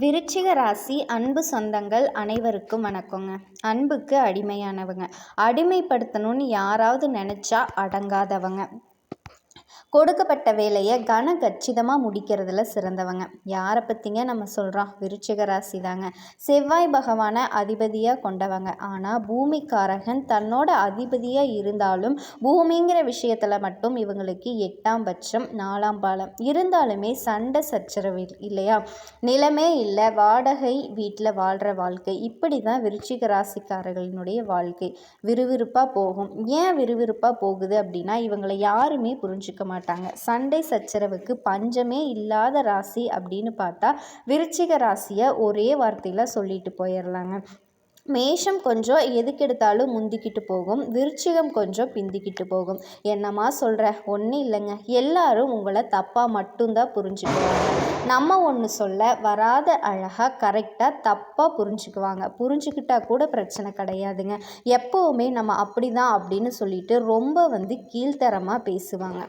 விருச்சிக ராசி அன்பு சொந்தங்கள் அனைவருக்கும் வணக்கங்க. அன்புக்கு அடிமையானவங்க. அடிமைப்படுத்தணும்னு யாராவது நினச்சா அடங்காதவங்க. கொடுக்கப்பட்ட வேலையை கன கச்சிதமாக முடிக்கிறதுல சிறந்தவங்க. யாரை பற்றிங்க நம்ம சொல்கிறோம் விருச்சிக ராசி தாங்க செவ்வாய் பகவானை அதிபதியாக கொண்டவங்க. ஆனால் பூமிக்காரகன் தன்னோட அதிபதியாக இருந்தாலும் பூமிங்கிற விஷயத்தில் மட்டும் இவங்களுக்கு எட்டாம் பட்சம் நாலாம் பாலம். இருந்தாலுமே சண்டை சச்சரவு இல்லையா? நிலமே இல்லை. வாடகை வீட்டில் வாழ்கிற வாழ்க்கை. இப்படி தான் விருச்சிக ராசிக்காரர்களினுடைய வாழ்க்கை. விறுவிறுப்பாக போகும். ஏன் விறுவிறுப்பாக போகுது அப்படின்னா இவங்களை யாருமே புரிஞ்சிக்க மாட்டாங்க மாட்டாங்க. சண்டை சச்சரவுக்கு பஞ்சமே இல்லாத ராசி அப்படின்னு பார்த்தா விருச்சிக ராசியை ஒரே வார்த்தையில் சொல்லிட்டு போயிடலாங்க மேஷம் கொஞ்சம் எதுக்கெடுத்தாலும் முந்திக்கிட்டு போகும். விருச்சிகம் கொஞ்சம் பிந்திக்கிட்டு போகும். என்னம்மா சொல்கிற ஒன்றும் இல்லைங்க. எல்லாரும் உங்களை தப்பாக மட்டும்தான் புரிஞ்சுக்குவாங்க. நம்ம ஒன்று சொல்ல வராத அழகாக கரெக்டாக தப்பாக புரிஞ்சுக்குவாங்க. புரிஞ்சுக்கிட்டால் கூட பிரச்சனை கிடையாதுங்க. எப்போவுமே நம்ம அப்படி தான் அப்படின்னு சொல்லிட்டு ரொம்ப வந்து கீழ்த்தரமாக பேசுவாங்க.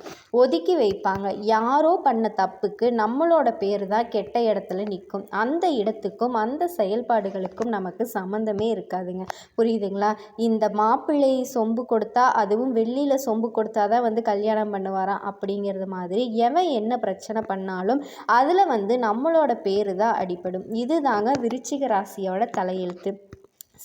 ஒதுக்கி வைப்பாங்க. யாரோ பண்ண தப்புக்கு நம்மளோட பேர் தான் கெட்ட இடத்துல நிற்கும். அந்த இடத்துக்கும் அந்த செயல்பாடுகளுக்கும் நமக்கு சம்மந்தமே இருக்காதுங்க. புரியுதுங்களா? இந்த மாப்பிள்ளை சொம்பு கொடுத்தா அதுவும் வெள்ளியில் சொம்பு கொடுத்தா தான் வந்து கல்யாணம் பண்ணுவாராம் அப்படிங்கிறது மாதிரி எவன் என்ன பிரச்சனை பண்ணாலும் அதில் வந்து நம்மளோட பேர் தான் அடிப்படும் இது தாங்க விருச்சிக ராசியோட தலையெழுத்து.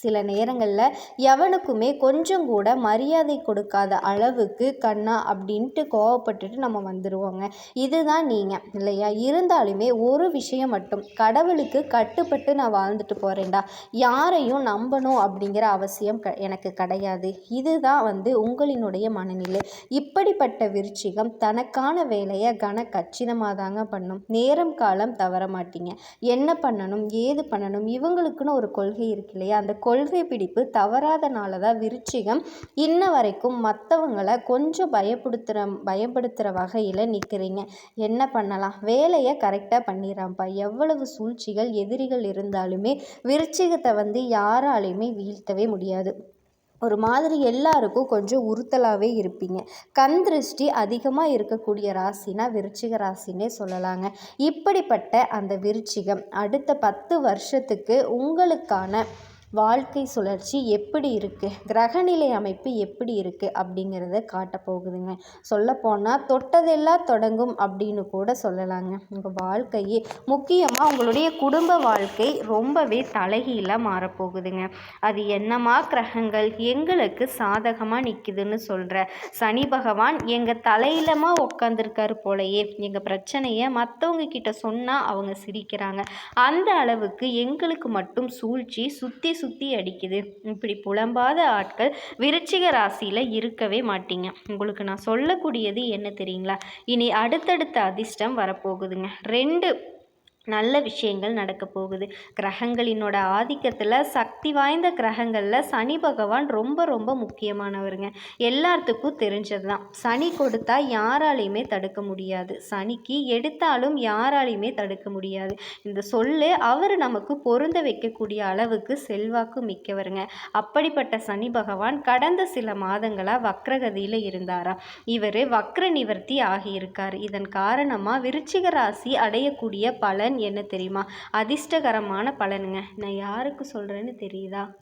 சில நேரங்களில் எவனுக்குமே கொஞ்சம் கூட மரியாதை கொடுக்காத அளவுக்கு கண்ணா அப்படின்ட்டு கோவப்பட்டுட்டு நம்ம வந்துடுவோங்க இதுதான் நீங்கள் இல்லையா? இருந்தாலுமே ஒரு விஷயம் மட்டும் கடவுளுக்கு கட்டுப்பட்டு நான் வாழ்ந்துட்டு போகிறேன்டா யாரையும் நம்பணும் அப்படிங்கிற அவசியம் க எனக்கு கிடையாது. இதுதான் வந்து உங்களினுடைய மனநிலை. இப்படிப்பட்ட விருச்சிகம் தனக்கான வேலையை கன கச்சிதமாக தாங்க பண்ணும். நேரம் காலம் தவற மாட்டீங்க. என்ன பண்ணணும்? ஏது பண்ணணும்? இவங்களுக்குன்னு ஒரு கொள்கை இருக்கு இல்லையா? அந்த கொள்கை பிடிப்பு தவறாதனால தான் விருச்சிகம் இன்ன வரைக்கும் மற்றவங்களை கொஞ்சம் பயப்படுத்துகிற பயப்படுத்துகிற வகையில் நிற்கிறீங்க என்ன பண்ணலாம்? வேலையை கரெக்டாக பண்ணிடுறான்ப்பா எவ்வளவு சூழ்ச்சிகள் எதிரிகள் இருந்தாலுமே விருச்சிகத்தை வந்து யாராலையுமே வீழ்த்தவே முடியாது. ஒரு மாதிரி எல்லாருக்கும் கொஞ்சம் உறுத்தலாகவே இருப்பீங்க. கண் திருஷ்டி அதிகமாக இருக்கக்கூடிய ராசினா விருச்சிக ராசின்னே சொல்லலாங்க. இப்படிப்பட்ட அந்த விருச்சிகம் அடுத்த பத்து வருஷத்துக்கு உங்களுக்கான வாழ்க்கை சுழற்சி எப்படி இருக்குது கிரகநிலை அமைப்பு எப்படி இருக்குது அப்படிங்கிறத காட்ட போகுதுங்க. சொல்லப்போனால் தொட்டதெல்லாம் தொடங்கும் அப்படின்னு கூட சொல்லலாங்க. உங்கள் வாழ்க்கையே முக்கியமாக உங்களுடைய குடும்ப வாழ்க்கை ரொம்பவே தலைகீழாக மாறப்போகுதுங்க. அது என்னமா கிரகங்கள்? எங்களுக்கு சாதகமாக நிற்கிதுன்னு சொல்கிற சனி பகவான் எங்கள் தலையிலமாக உட்காந்துருக்காரு போலயே. எங்கள் பிரச்சனையை மற்றவங்க கிட்ட சொன்னால் அவங்க சிரிக்கிறாங்க. அந்த அளவுக்கு எங்களுக்கு மட்டும் சூழ்ச்சி சுற்றி சுற்றி அடிக்குது. இப்படி புலம்பாத ஆட்கள் விருச்சிக ராசியில் இருக்கவே மாட்டீங்க. உங்களுக்கு நான் சொல்லக்கூடியது என்ன தெரியுங்களா? இனி அடுத்தடுத்த அதிர்ஷ்டம் வரப்போகுதுங்க. ரெண்டு நல்ல விஷயங்கள் நடக்க போகுது. கிரகங்களினோட ஆதிக்கத்தில் சக்தி வாய்ந்த கிரகங்களில் சனி பகவான் ரொம்ப ரொம்ப முக்கியமானவருங்க. எல்லாத்துக்கும் தெரிஞ்சது தான் சனி கொடுத்தா யாராலையுமே தடுக்க முடியாது. சனிக்கு எடுத்தாலும் யாராலையுமே தடுக்க முடியாது. இந்த சொல்லு அவர் நமக்கு பொருந்த வைக்கக்கூடிய அளவுக்கு செல்வாக்கு மிக்கவருங்க. அப்படிப்பட்ட சனி பகவான் கடந்த சில மாதங்களாக வக்ரகதியில் இருந்தாரா? இவர் வக்ர நிவர்த்தி ஆகியிருக்கார். இதன் காரணமாக விருச்சிக ராசி அடையக்கூடிய பலன் என்ன தெரியுமா? அதிர்ஷ்டகரமான பலனுங்க. நான் யாருக்கு சொல்கிறேன்னு தெரியுதா?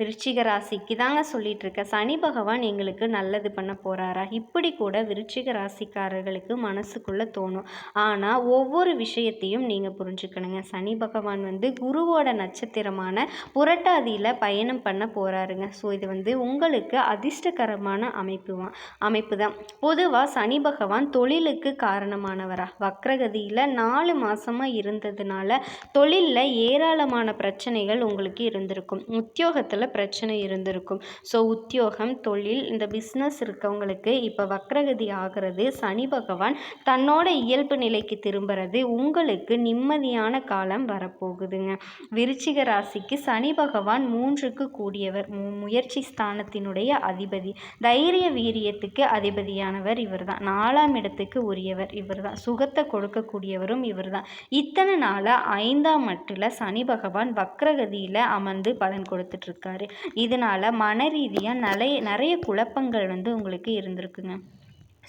விருச்சிக ராசிக்கு தாங்க சொல்லிட்டு இருக்க சனி பகவான் எங்களுக்கு நல்லது பண்ண போகிறாரா இப்படி கூட விருச்சிக ராசிக்காரர்களுக்கு மனசுக்குள்ளே தோணும். ஆனால் ஒவ்வொரு விஷயத்தையும் நீங்கள் புரிஞ்சுக்கணுங்க. சனி பகவான் வந்து குருவோட நட்சத்திரமான புரட்டாதியில் பயணம் பண்ண போகிறாருங்க ஸோ இது வந்து உங்களுக்கு அதிர்ஷ்டகரமான அமைப்பு அமைப்பு தான். பொதுவாக சனி பகவான் தொழிலுக்கு காரணமானவரா? வக்ரகதியில் நாலு மாதமாக இருந்ததுனால தொழிலில் ஏராளமான பிரச்சனைகள் உங்களுக்கு இருந்திருக்கும். உத்தியோக உத்தியோகத்தில் பிரச்சனை இருந்திருக்கும். ஸோ உத்தியோகம் தொழில் இந்த பிஸ்னஸ் இருக்கவங்களுக்கு இப்போ வக்ரகதி ஆகிறது சனி பகவான் தன்னோட இயல்பு நிலைக்கு திரும்புறது உங்களுக்கு நிம்மதியான காலம் வரப்போகுதுங்க. விருச்சிக ராசிக்கு சனி பகவான் மூன்றுக்கு கூடியவர் முயற்சி ஸ்தானத்தினுடைய அதிபதி. தைரிய வீரியத்துக்கு அதிபதியானவர் இவர் தான் நாலாம் இடத்துக்கு உரியவர் இவர் தான் சுகத்தை கொடுக்கக்கூடியவரும் இவர் தான் இத்தனை நாளாக ஐந்தாம் மட்டில் சனி பகவான் வக்ரகதியில் அமர்ந்து பலன் கொடுத்துட்ருக்கு இருக்காரு இதனால் மன ரீதியாக நிறைய நிறைய குழப்பங்கள் வந்து உங்களுக்கு இருந்திருக்குங்க.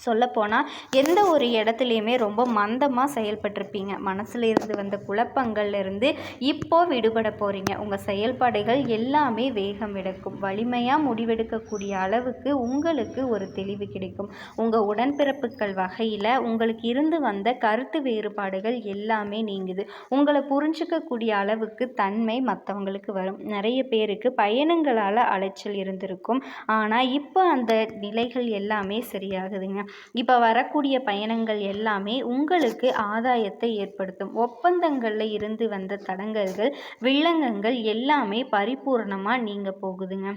சொல்லப்போனால் எந்த ஒரு இடத்துலையுமே ரொம்ப மந்தமாக செயல்பட்டிருப்பீங்க. மனசில் இருந்து வந்த குழப்பங்கள்லேருந்து இப்போ விடுபட போகிறீங்க உங்கள் செயல்பாடுகள் எல்லாமே வேகம் எடுக்கும். வலிமையாக முடிவெடுக்கக்கூடிய அளவுக்கு உங்களுக்கு ஒரு தெளிவு கிடைக்கும். உங்கள் உடன்பிறப்புகள் வகையில் உங்களுக்கு இருந்து வந்த கருத்து வேறுபாடுகள் எல்லாமே நீங்குது. உங்களை புரிஞ்சுக்கக்கூடிய அளவுக்கு தன்மை மற்றவங்களுக்கு வரும். நிறைய பேருக்கு பயணங்களால் அலைச்சல் இருந்திருக்கும். ஆனால் இப்போ அந்த நிலைகள் எல்லாமே சரியாகுதுங்க. இப்போ வரக்கூடிய பயணங்கள் எல்லாமே உங்களுக்கு ஆதாயத்தை ஏற்படுத்தும். ஒப்பந்தங்களில் இருந்து வந்த தடங்கல்கள் வில்லங்கங்கள் எல்லாமே பரிபூர்ணமாக நீங்க போகுதுங்க.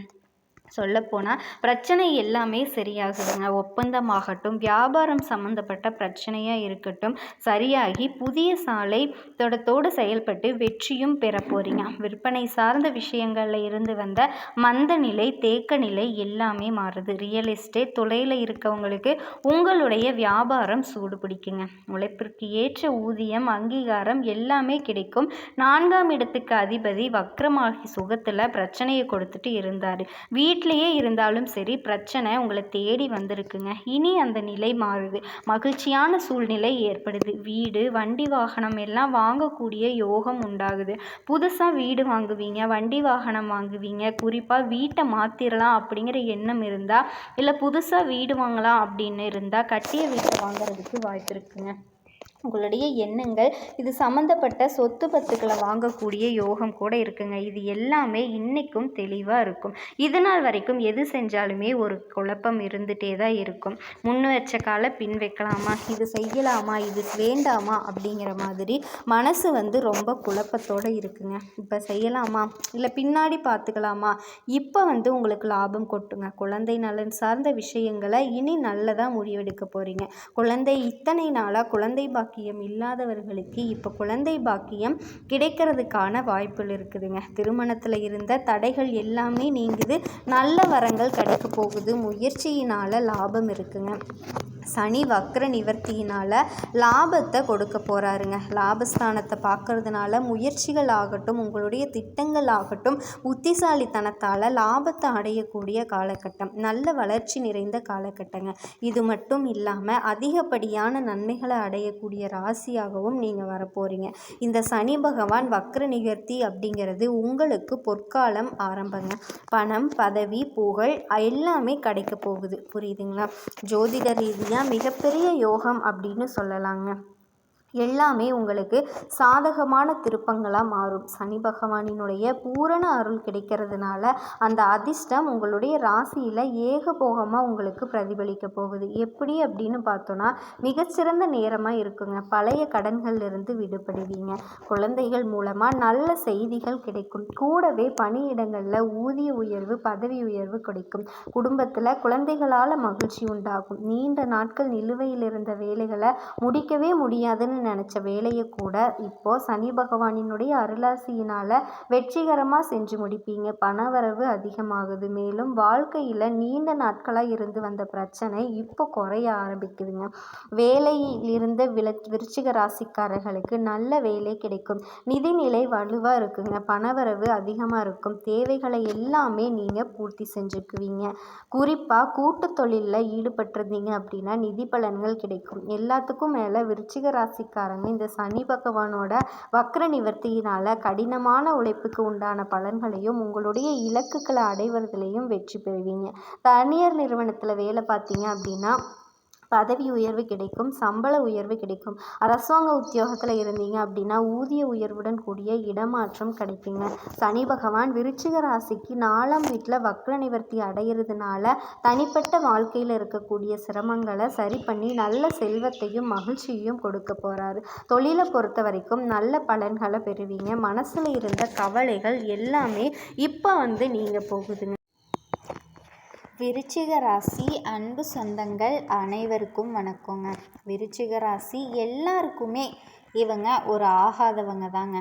சொல்லப்போனால் பிரச்சனை எல்லாமே சரியாகுதுங்க. ஒப்பந்தமாகட்டும் வியாபாரம் சம்மந்தப்பட்ட பிரச்சனையாக இருக்கட்டும் சரியாகி புதிய சாலை தொடத்தோடு செயல்பட்டு வெற்றியும் பெற போகிறீங்க விற்பனை சார்ந்த விஷயங்களில் இருந்து வந்த மந்த நிலை தேக்க நிலை எல்லாமே மாறுது. ரியல் எஸ்டேட் தொலையில் இருக்கவங்களுக்கு உங்களுடைய வியாபாரம் சூடு பிடிக்குங்க உழைப்பிற்கு ஏற்ற ஊதியம் அங்கீகாரம் எல்லாமே கிடைக்கும். நான்காம் இடத்துக்கு அதிபதி வக்ரமாகி சுகத்தில் பிரச்சனையை கொடுத்துட்டு இருந்தார். வீட் வீட்டிலையே இருந்தாலும் சரி பிரச்சனை உங்களை தேடி வந்திருக்குங்க. இனி அந்த நிலை மாறுது. மகிழ்ச்சியான சூழ்நிலை ஏற்படுது. வீடு வண்டி வாகனம் எல்லாம் வாங்கக்கூடிய யோகம் உண்டாகுது. புதுசாக வீடு வாங்குவீங்க வண்டி வாகனம் வாங்குவீங்க. குறிப்பாக வீட்டை மாற்றிடலாம் அப்படிங்கிற எண்ணம் இருந்தால் இல்லை புதுசாக வீடு வாங்கலாம் அப்படின்னு இருந்தால் கட்டிய வீட்டை வாங்குறதுக்கு வாய்ப்பு இருக்குங்க. உங்களுடைய எண்ணங்கள் இது சம்மந்தப்பட்ட சொத்து பத்துக்களை வாங்கக்கூடிய யோகம் கூட இருக்குங்க. இது எல்லாமே இன்றைக்கும் தெளிவாக இருக்கும். இது நாள் வரைக்கும் எது செஞ்சாலுமே ஒரு குழப்பம் இருந்துகிட்டே தான் இருக்கும். முன் வச்ச காலை பின் வைக்கலாமா? இது செய்யலாமா? இது வேண்டாமா? அப்படிங்கிற மாதிரி மனசு வந்து ரொம்ப குழப்பத்தோடு இருக்குங்க. இப்போ செய்யலாமா? இல்லை பின்னாடி பார்த்துக்கலாமா இப்போ வந்து உங்களுக்கு லாபம் கொட்டுங்க. குழந்தை நலன் சார்ந்த விஷயங்களை இனி நல்லதாக முடிவெடுக்க போகிறீங்க குழந்தை இத்தனை நாளாக குழந்தை பா பாக்கியம் இல்லாதவர்களுக்கு இப்போ குழந்தை பாக்கியம் கிடைக்கிறதுக்கான வாய்ப்புகள் இருக்குதுங்க. திருமணத்தில் இருந்த தடைகள் எல்லாமே நீங்குது. நல்ல வரங்கள் கிடைக்க போகுது. முயற்சியினால் லாபம் இருக்குங்க. சனி வக்ர நிவர்த்தியினால் லாபத்தை கொடுக்க போகிறாருங்க லாபஸ்தானத்தை பார்க்கறதுனால முயற்சிகள் ஆகட்டும் உங்களுடைய திட்டங்கள் ஆகட்டும் புத்திசாலித்தனத்தால் லாபத்தை அடையக்கூடிய காலகட்டம் நல்ல வளர்ச்சி நிறைந்த காலகட்டங்க. இது மட்டும் இல்லாமல் அதிகப்படியான நன்மைகளை அடையக்கூடிய ராசியாகவும் நீங்கள் வரப்போகிறீங்க இந்த சனி பகவான் வக்ர நிகர்த்தி அப்படிங்கிறது உங்களுக்கு பொற்காலம் ஆரம்பங்க. பணம் பதவி புகழ் எல்லாமே கிடைக்க போகுது. புரியுதுங்களா? ஜோதிட ரீதியாக மிகப்பெரிய யோகம் அப்படின்னு சொல்லலாங்க. எல்லாமே உங்களுக்கு சாதகமான திருப்பங்களாக மாறும். சனி பகவானினுடைய பூரண அருள் கிடைக்கிறதுனால அந்த அதிர்ஷ்டம் உங்களுடைய ராசியில் ஏகபோகமாக உங்களுக்கு பிரதிபலிக்க போகுது. எப்படி அப்படின்னு பார்த்தோன்னா மிகச்சிறந்த நேரமாக இருக்குங்க. பழைய கடன்கள்லேருந்து விடுபடுவீங்க. குழந்தைகள் மூலமாக நல்ல செய்திகள் கிடைக்கும். கூடவே பணியிடங்களில் ஊதிய உயர்வு பதவி உயர்வு கிடைக்கும். குடும்பத்தில் குழந்தைகளால் மகிழ்ச்சி உண்டாகும். நீண்ட நாட்கள் நிலுவையில் இருந்த வேலைகளை முடிக்கவே முடியாதுன்னு நினச்ச வேலையை கூட இப்போது சனி பகவானினுடைய அருளாசியினால் வெற்றிகரமாக செஞ்சு முடிப்பீங்க. பணவரவு அதிகமாகுது. மேலும் வாழ்க்கையில் நீண்ட நாட்களாக இருந்து வந்த பிரச்சனை இப்போ குறைய ஆரம்பிக்குதுங்க. வேலையில் இருந்த வில விருச்சிக ராசிக்காரர்களுக்கு நல்ல வேலை கிடைக்கும். நிதிநிலை வலுவாக இருக்குங்க. பணவரவு அதிகமாக இருக்கும். தேவைகளை எல்லாமே நீங்கள் பூர்த்தி செஞ்சுக்குவீங்க. குறிப்பாக கூட்டு தொழிலில் ஈடுபட்டிருந்தீங்க அப்படின்னா நிதி பலன்கள் கிடைக்கும். எல்லாத்துக்கும் மேலே விருச்சிக ராசி ராசிக்காரங்க இந்த சனி பகவானோட வக்ர நிவர்த்தியினால் கடினமான உழைப்புக்கு உண்டான பலன்களையும் உங்களுடைய இலக்குகளை அடைவதிலையும் வெற்றி பெறுவீங்க. தனியார் நிறுவனத்தில் வேலை பார்த்தீங்க அப்படின்னா பதவி உயர்வு கிடைக்கும் சம்பள உயர்வு கிடைக்கும். அரசாங்க உத்தியோகத்தில் இருந்தீங்க அப்படின்னா ஊதிய உயர்வுடன் கூடிய இடமாற்றம் கிடைக்குங்க. சனி பகவான் விருச்சிக ராசிக்கு நாலாம் வீட்டில் வக்ர நிவர்த்தி அடையிறதுனால தனிப்பட்ட வாழ்க்கையில் இருக்கக்கூடிய சிரமங்களை சரி பண்ணி நல்ல செல்வத்தையும் மகிழ்ச்சியையும் கொடுக்க போகிறாரு தொழிலை பொறுத்த வரைக்கும் நல்ல பலன்களை பெறுவீங்க. மனசில் இருந்த கவலைகள் எல்லாமே இப்போ வந்து நீங்கள் போகுதுங்க. விருச்சிக ராசி அன்பு சொந்தங்கள் அனைவருக்கும் வணக்கங்க. விருச்சிக ராசி எல்லாருக்குமே இவங்க ஒரு ஆகாதவங்க தாங்க.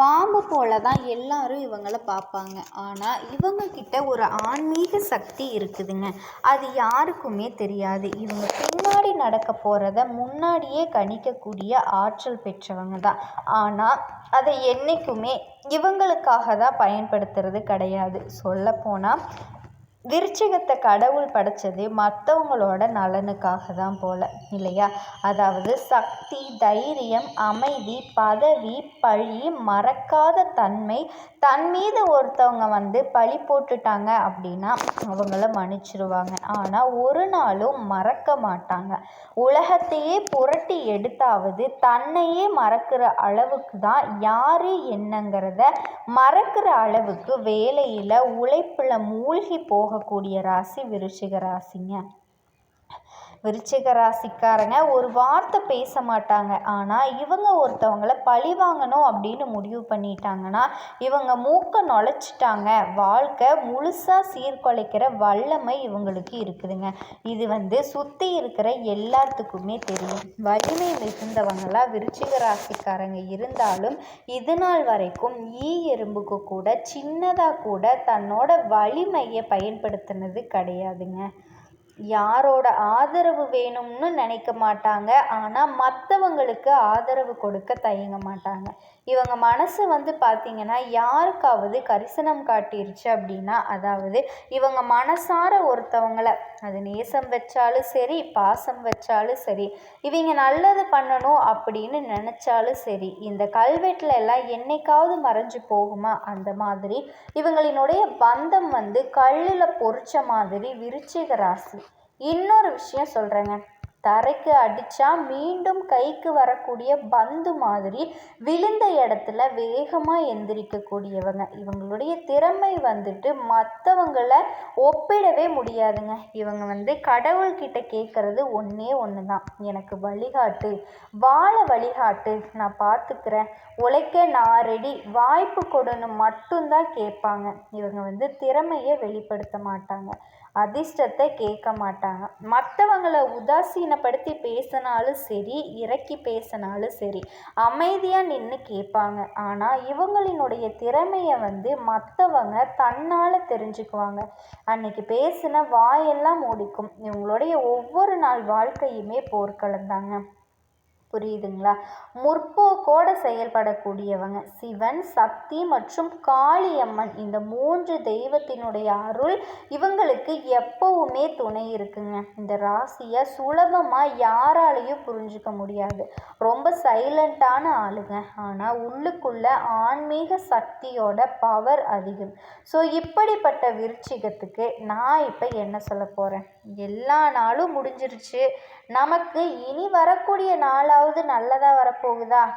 பாம்பு போல தான் எல்லாரும் இவங்கள பார்ப்பாங்க ஆனால் இவங்கக்கிட்ட ஒரு ஆன்மீக சக்தி இருக்குதுங்க. அது யாருக்குமே தெரியாது. இவங்க பின்னாடி நடக்க போகிறத முன்னாடியே கணிக்கக்கூடிய ஆற்றல் பெற்றவங்க தான். ஆனால் அதை என்றைக்குமே இவங்களுக்காக தான் பயன்படுத்துறது கிடையாது. சொல்லப்போனால் விருச்சிகத்தை கடவுள் படைச்சது மற்றவங்களோட நலனுக்காக தான் போல் இல்லையா? அதாவது சக்தி தைரியம் அமைதி பதவி பழி மறக்காத தன்மை. தன் மீது ஒருத்தவங்க வந்து பழி போட்டுட்டாங்க அப்படின்னா அவங்கள மன்னிச்சிருவாங்க. ஆனால் ஒரு நாளும் மறக்க மாட்டாங்க. உலகத்தையே புரட்டி எடுத்தாவது தன்னையே மறக்கிற அளவுக்கு தான் யார் என்னங்கிறத மறக்கிற அளவுக்கு வேலையில் உழைப்பில் மூழ்கி போகக்கூடிய ராசி விருச்சிக ராசிங்க. விருச்சிக ராசிக்காரங்க ஒரு வார்த்தை பேச மாட்டாங்க. ஆனால் இவங்க ஒருத்தவங்கள பழி வாங்கணும் அப்படின்னு முடிவு பண்ணிட்டாங்கன்னா இவங்க மூக்க நுழைச்சிட்டாங்க. வாழ்க்கை முழுசாக சீர்குலைக்கிற வல்லமை இவங்களுக்கு இருக்குதுங்க. இது வந்து சுற்றி இருக்கிற எல்லாத்துக்குமே தெரியும். வலிமை மிகுந்தவங்களாக விருச்சிக ராசிக்காரங்க இருந்தாலும் இது நாள் வரைக்கும் ஈ எறும்புக்கு கூட சின்னதாக கூட தன்னோட வலிமையை பயன்படுத்தினது கிடையாதுங்க. யாரோட ஆதரவு வேணும்னு நினைக்க மாட்டாங்க. ஆனால் மற்றவங்களுக்கு ஆதரவு கொடுக்க தயங்க மாட்டாங்க. இவங்க மனசு வந்து பார்த்திங்கன்னா யாருக்காவது கரிசனம் காட்டிருச்சு அப்படின்னா அதாவது இவங்க மனசார ஒருத்தவங்கள அது நேசம் வச்சாலும் சரி பாசம் வச்சாலும் சரி இவங்க நல்லது பண்ணணும் அப்படின்னு நினச்சாலும் சரி இந்த கல்வெட்டில் எல்லாம் என்னைக்காவது மறைஞ்சு போகுமா? அந்த மாதிரி இவங்களினுடைய பந்தம் வந்து கல்லில் பொறிச்ச மாதிரி விருச்சிக ராசி. இன்னொரு விஷயம் சொல்கிறேங்க தரைக்கு அடித்தா மீண்டும் கைக்கு வரக்கூடிய பந்து மாதிரி விழுந்த இடத்துல வேகமாக எந்திரிக்கக்கூடியவங்க. இவங்களுடைய திறமை வந்துட்டு மற்றவங்களை ஒப்பிடவே முடியாதுங்க. இவங்க வந்து கடவுள்கிட்ட கேட்குறது ஒன்றே ஒன்று தான் எனக்கு வழிகாட்டு வாழ வழிகாட்டு நான் பார்த்துக்கிறேன் உழைக்க நான் ரெடி வாய்ப்பு கொடுன்னு மட்டும்தான் கேட்பாங்க. இவங்க வந்து திறமையை வெளிப்படுத்த மாட்டாங்க. அதிர்ஷ்டத்தை கேட்க மாட்டாங்க. மற்றவங்கள உதாசீனப்படுத்தி பேசினாலும் சரி இறக்கி பேசினாலும் சரி அமைதியாக நின்று கேட்பாங்க. ஆனால் இவங்களினுடைய திறமையை வந்து மற்றவங்க தன்னால் தெரிஞ்சுக்குவாங்க. அன்னைக்கு பேசின வாயெல்லாம் மூடிக்கும். இவங்களுடைய ஒவ்வொரு நாள் வாழ்க்கையுமே போர்க்களந்தாங்க. புரியுதுங்களா? முற்போக்கோடு செயல்படக்கூடியவங்க சிவன் சக்தி மற்றும் காளியம்மன். இந்த மூன்று தெய்வத்தினுடைய அருள் இவங்களுக்கு எப்பவுமே துணை இருக்குங்க. இந்த ராசியை சுலபமாக யாராலையும் புரிஞ்சுக்க முடியாது. ரொம்ப சைலண்ட்டான ஆளுங்க. ஆனால் உள்ளுக்குள்ள ஆன்மீக சக்தியோட பவர் அதிகம். ஸோ இப்படிப்பட்ட விருச்சிகத்துக்கு நான் இப்போ என்ன சொல்ல போகிறேன் எல்லா நாளும் முடிஞ்சிருச்சு. நமக்கு இனி வரக்கூடிய நாளாவது நல்லதாக வரப்போகுதா?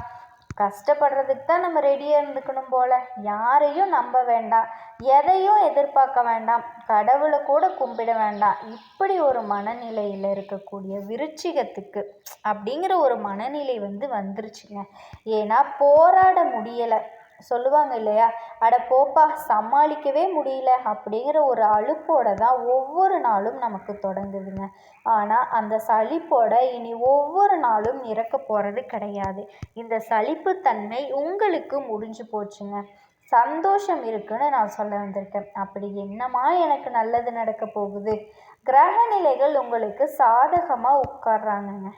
கஷ்டப்படுறதுக்கு தான் நம்ம ரெடியாக இருந்துக்கணும் போல். யாரையும் நம்ப வேண்டாம். எதையும் எதிர்பார்க்க வேண்டாம். கடவுளை கூட கும்பிட வேண்டாம். இப்படி ஒரு மனநிலையில் இருக்கக்கூடிய விருச்சிகத்துக்கு அப்படிங்கிற ஒரு மனநிலை வந்து வந்துருச்சுங்க. ஏன்னா போராட முடியலை. சொல்லுவாங்க இல்லையா? அட போப்பா சமாளிக்கவே முடியல அப்படிங்கிற ஒரு அலுப்போடு தான் ஒவ்வொரு நாளும் நமக்கு தொடங்குதுங்க. ஆனால் அந்த சலிப்போட இனி ஒவ்வொரு நாளும் இறக்க போகிறது கிடையாது. இந்த சலிப்புத்தன்மை உங்களுக்கு முடிஞ்சு போச்சுங்க. சந்தோஷம் இருக்குன்னு நான் சொல்ல வந்திருக்கேன். அப்படி என்னமா எனக்கு நல்லது நடக்க போகுது? கிரக நிலைகள் உங்களுக்கு சாதகமாக உட்கார்றாங்கங்க.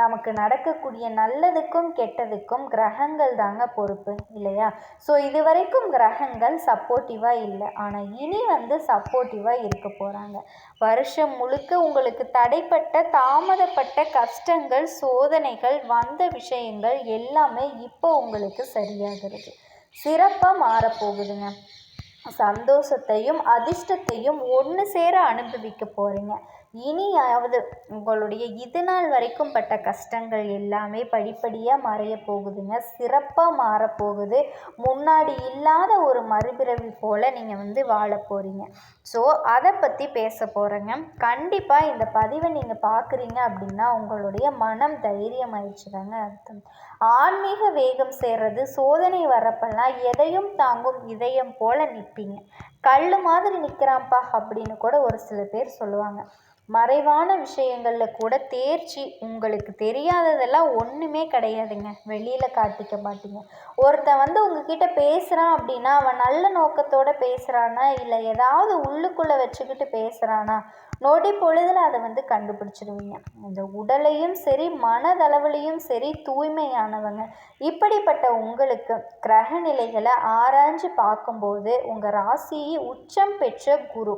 நமக்கு நடக்கக்கூடிய நல்லதுக்கும் கெட்டதுக்கும் கிரகங்கள் தாங்க பொறுப்பு இல்லையா? ஸோ இது வரைக்கும் கிரகங்கள் சப்போர்ட்டிவாக இல்லை. ஆனால் இனி வந்து சப்போர்ட்டிவாக இருக்க போகிறாங்க வருஷம் முழுக்க உங்களுக்கு தடைப்பட்ட தாமதப்பட்ட கஷ்டங்கள் சோதனைகள் வந்த விஷயங்கள் எல்லாமே இப்போ உங்களுக்கு சரியாகிறது. சிறப்பாக மாறப்போகுதுங்க. சந்தோஷத்தையும் அதிர்ஷ்டத்தையும் ஒன்று சேர அனுபவிக்க போகிறீங்க இனியாவது உங்களுடைய இது நாள் வரைக்கும் பட்ட கஷ்டங்கள் எல்லாமே படிப்படியாக மறைய போகுதுங்க. சிறப்பாக மாறப்போகுது முன்னாடி இல்லாத ஒரு மறுபிறவி போல் நீங்கள் வந்து வாழ போகிறீங்க ஸோ அதை பற்றி பேச போகிறேங்க கண்டிப்பாக இந்த பதிவை நீங்கள் பார்க்குறீங்க அப்படின்னா உங்களுடைய மனம் தைரியம் ஆயிடுச்சுதாங்க அர்த்தம். ஆன்மீக வேகம் சேர்றது சோதனை வரப்பெல்லாம் எதையும் தாங்கும் இதயம் போல் நிற்பீங்க கல் மாதிரி நிற்கிறான்ப்பா அப்படின்னு கூட ஒரு சில பேர் சொல்லுவாங்க. மறைவான விஷயங்களில் கூட தேர்ச்சி உங்களுக்கு தெரியாததெல்லாம் ஒன்றுமே கிடையாதுங்க. வெளியில் காட்டிக்க மாட்டீங்க. ஒருத்தன் வந்து உங்ககிட்ட பேசுகிறான் அப்படின்னா அவன் நல்ல நோக்கத்தோடு பேசுகிறானா இல்லை ஏதாவது உள்ளுக்குள்ளே வச்சுக்கிட்டு பேசுகிறானா நொடி பொழுதில் அதை வந்து கண்டுபிடிச்சிடுவீங்க இந்த உடலையும் சரி மனதளவுலையும் சரி தூய்மையானவங்க. இப்படிப்பட்ட உங்களுக்கு கிரக நிலைகளை ஆராய்ஞ்சு பார்க்கும்போது உங்கள் ராசியை உச்சம் பெற்ற குரு.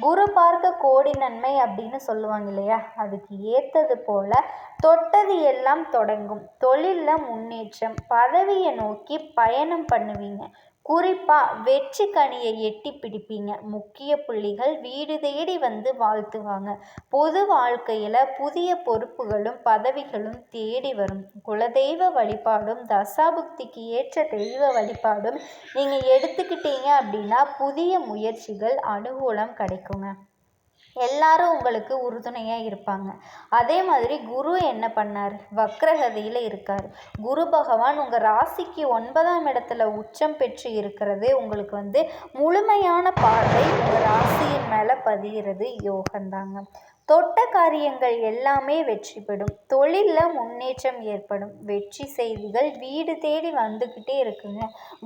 குரு பார்க்க கோடி நன்மை அப்படின்னு சொல்லுவாங்க இல்லையா? அதுக்கு ஏற்றது போல் தொட்டது எல்லாம் தொடங்கும். தொழிலில் முன்னேற்றம் பதவியை நோக்கி பயணம் பண்ணுவீங்க. குறிப்பாக வெற்றி கனியை எட்டி பிடிப்பீங்க. முக்கிய புள்ளிகள் வீடு தேடி வந்து வாழ்த்துவாங்க. பொது வாழ்க்கையில் புதிய பொறுப்புகளும் பதவிகளும் தேடி வரும். குலதெய்வ வழிபாடும் தசாபுக்திக்கு ஏற்ற தெய்வ வழிபாடும் நீங்கள் எடுத்துக்கிட்டீங்க அப்படின்னா புதிய முயற்சிகள் அனுகூலம் கிடைக்குங்க. எல்லாரும் உங்களுக்கு உறுதுணையாக இருப்பாங்க. அதே மாதிரி குரு என்ன பண்ணார்? வக்ரகதியில் இருக்கார். குரு பகவான் உங்கள் ராசிக்கு ஒன்பதாம் இடத்துல உச்சம் பெற்று இருக்கிறது உங்களுக்கு வந்து முழுமையான பார்வை உங்கள் ராசியின் மேலே பதிகிறது யோகந்தாங்க தொட்ட காரியங்கள் எல்லாமே வெற்றி பெறும் தொழிலில் முன்னேற்றம் ஏற்படும். வெற்றி செய்திகள் வீடு தேடி வந்துக்கிட்டே இருக்குங்க.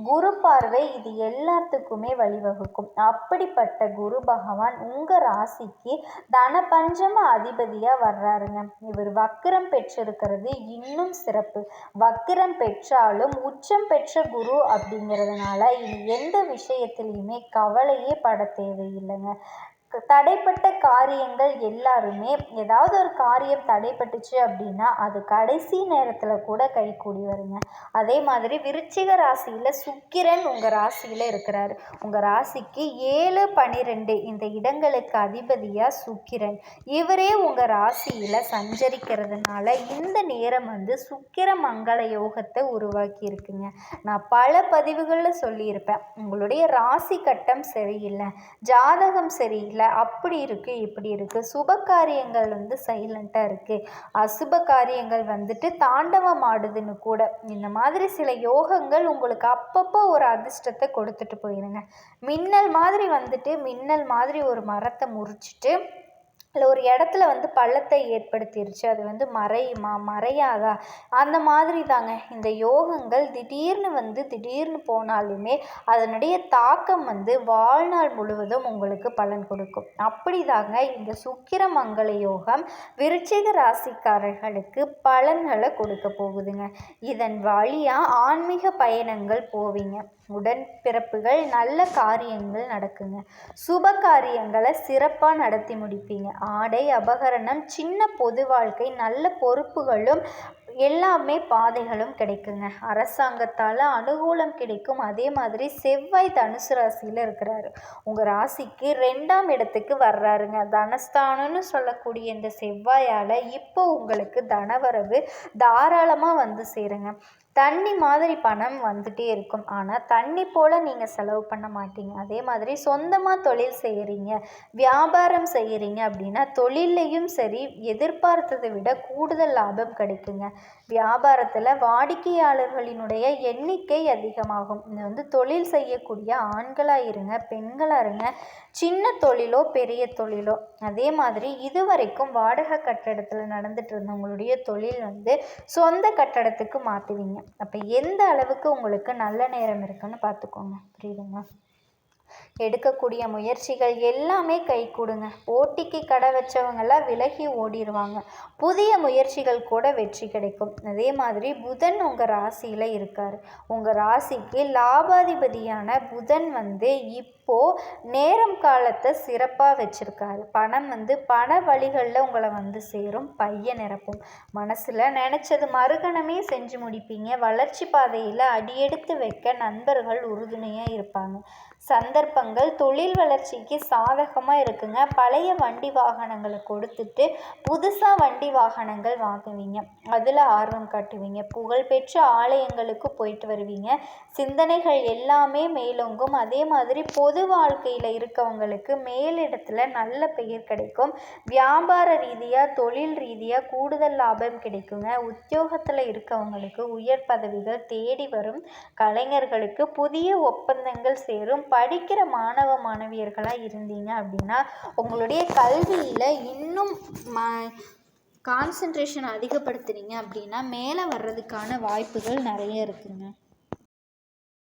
குரு பார்வை இது எல்லாத்துக்குமே வழிவகுக்கும். அப்படிப்பட்ட குரு பகவான் உங்கள் ராசிக்கு தன பஞ்சம அதிபதியாக வர்றாருங்க. இவர் வக்கிரம் பெற்றிருக்கிறது இன்னும் சிறப்பு. வக்கிரம் பெற்றாலும் உச்சம் பெற்ற குரு அப்படிங்கிறதுனால இது எந்த விஷயத்துலையுமே கவலையே பட தேவையில்லைங்க. தடைப்பட்ட காரியங்கள் எல்லாருமே ஏதாவது ஒரு காரியம் தடைப்பட்டுச்சு அப்படின்னா அது கடைசி நேரத்தில் கூட கைகூடி வருங்க. அதே மாதிரி விருச்சிக ராசியில் சுக்கிரன் உங்கள் ராசியில் இருக்கிறாரு. உங்கள் ராசிக்கு ஏழு பன்னிரெண்டு இந்த இடங்களுக்கு அதிபதியாக சுக்கிரன். இவரே உங்கள் ராசியில் சஞ்சரிக்கிறதுனால இந்த நேரம் வந்து சுக்கிர மங்கள யோகத்தை உருவாக்கி இருக்குங்க. நான் பல பதிவுகளில் சொல்லியிருப்பேன். உங்களுடைய ராசி கட்டம் சரியில்லை ஜாதகம் சரியில்லை இல்லை அப்படி இருக்குது இப்படி இருக்குது சுப காரியங்கள் வந்து சைலண்ட்டாக இருக்குது அசுப காரியங்கள் வந்துட்டு தாண்டவம் ஆடுதுன்னு கூட. இந்த மாதிரி சில யோகங்கள் உங்களுக்கு அப்பப்போ ஒரு அதிர்ஷ்டத்தை கொடுத்துட்டு போயிருங்க. மின்னல் மாதிரி வந்துட்டு மின்னல் மாதிரி ஒரு மரத்தை முறிச்சிட்டு இல்லை ஒரு இடத்துல வந்து பள்ளத்தை ஏற்படுத்திருச்சு. அது வந்து மறையுமா? மறையாதா? அந்த மாதிரி தாங்க. இந்த யோகங்கள் திடீர்னு வந்து திடீர்னு போனாலுமே அதனுடைய தாக்கம் வந்து வாழ்நாள் முழுவதும் உங்களுக்கு பலன் கொடுக்கும். அப்படி தாங்க இந்த சுக்கிரமங்கல யோகம் விருச்சிக ராசிக்காரர்களுக்கு பலன்களை கொடுக்க போகுதுங்க. இதன் வழியாக ஆன்மீக பயணங்கள் போவீங்க. உடன்பிறப்புகள் நல்ல காரியங்கள் நடக்குங்க. சுப காரியங்களை சிறப்பாக நடத்தி முடிப்பீங்க. ஆடை அபகரணம் சின்ன பொது வாழ்க்கை நல்ல பொறுப்புகளும் எல்லாமே பாதைகளும் கிடைக்குங்க. அரசாங்கத்தால் அனுகூலம் கிடைக்கும். அதே மாதிரி செவ்வாய் தனுசு ராசியில் இருக்கிறாரு. உங்கள் ராசிக்கு ரெண்டாம் இடத்துக்கு வர்றாருங்க. தனஸ்தானம்னு சொல்லக்கூடிய இந்த செவ்வாயால் இப்போ உங்களுக்கு தனவரவு தாராளமாக வந்து சேருங்க. தண்ணி மாதிரி பணம் வந்துகிட்டே இருக்கும். ஆனால் தண்ணி போல் நீங்கள் செலவு பண்ண மாட்டீங்க. அதே மாதிரி சொந்தமாக தொழில் செய்கிறீங்க வியாபாரம் செய்கிறீங்க அப்படின்னா தொழிலையும் சரி எதிர்பார்த்ததை விட கூடுதல் லாபம் கிடைக்குங்க. வியாபாரத்தில் வாடிக்கையாளர்களினுடைய எண்ணிக்கை அதிகமாகும். இது வந்து தொழில் செய்யக்கூடிய ஆண்களாக இருங்க பெண்களாக இருங்க சின்ன தொழிலோ பெரிய தொழிலோ. அதே மாதிரி இதுவரைக்கும் வாடகை கட்டடத்தில் நடந்துட்டு இருந்தவங்களுடைய தொழில் வந்து சொந்த கட்டடத்துக்கு மாற்றுவீங்க அப்போ எந்த அளவுக்கு உங்களுக்கு நல்ல நேரம் இருக்குன்னு பார்த்துக்கோங்க. புரியுதுங்களா? எடுக்கக்கூடிய முயற்சிகள் எல்லாமே கை கொடுங்க. போட்டிக்கு கடை வச்சவங்கெல்லாம் விலகி ஓடிடுவாங்க புதிய முயற்சிகள் கூட வெற்றி கிடைக்கும். அதே மாதிரி புதன் உங்கள் ராசியில் இருக்கார். உங்கள் ராசிக்கு லாபாதிபதியான புதன் வந்து இப்போது நேரம் காலத்தை சிறப்பாக வச்சுருக்காரு. பணம் வந்து பண வழிகளில் உங்களை வந்து சேரும். பைய நிரப்பும். மனசில் நினச்சது மறுகணமே செஞ்சு முடிப்பீங்க. வளர்ச்சி பாதையில் அடியெடுத்து வைக்க நண்பர்கள் உறுதுணையாக இருப்பாங்க. சந்தர்ப்பங்கள் தொழில் வளர்ச்சிக்கு சாதகமாக இருக்குங்க. பழைய வண்டி வாகனங்களை கொடுத்துட்டு புதுசாக வண்டி வாகனங்கள் வாங்குவீங்க. அதில் ஆர்வம் காட்டுவீங்க. புகழ்பெற்ற ஆலயங்களுக்கு போயிட்டு வருவீங்க. சிந்தனைகள் எல்லாமே மேலோங்கும். அதே மாதிரி பொது வாழ்க்கையில் இருக்கவங்களுக்கு மேலிடத்தில் நல்ல பெயர் கிடைக்கும். வியாபார ரீதியாக தொழில் ரீதியாக கூடுதல் லாபம் கிடைக்குங்க. உத்தியோகத்தில் இருக்கவங்களுக்கு உயர் பதவிகள் தேடி வரும். கலைஞர்களுக்கு புதிய ஒப்பந்தங்கள் சேரும். படிக்கிற மாணவ மாணவியர்களாக இருந்தீங்க அப்படின்னா உங்களுடைய கல்வியில் இன்னும் ம கான்சன்ட்ரேஷன் அதிகப்படுத்துனீங்க அப்படின்னா மேலே வர்றதுக்கான வாய்ப்புகள் நிறைய இருக்குங்க.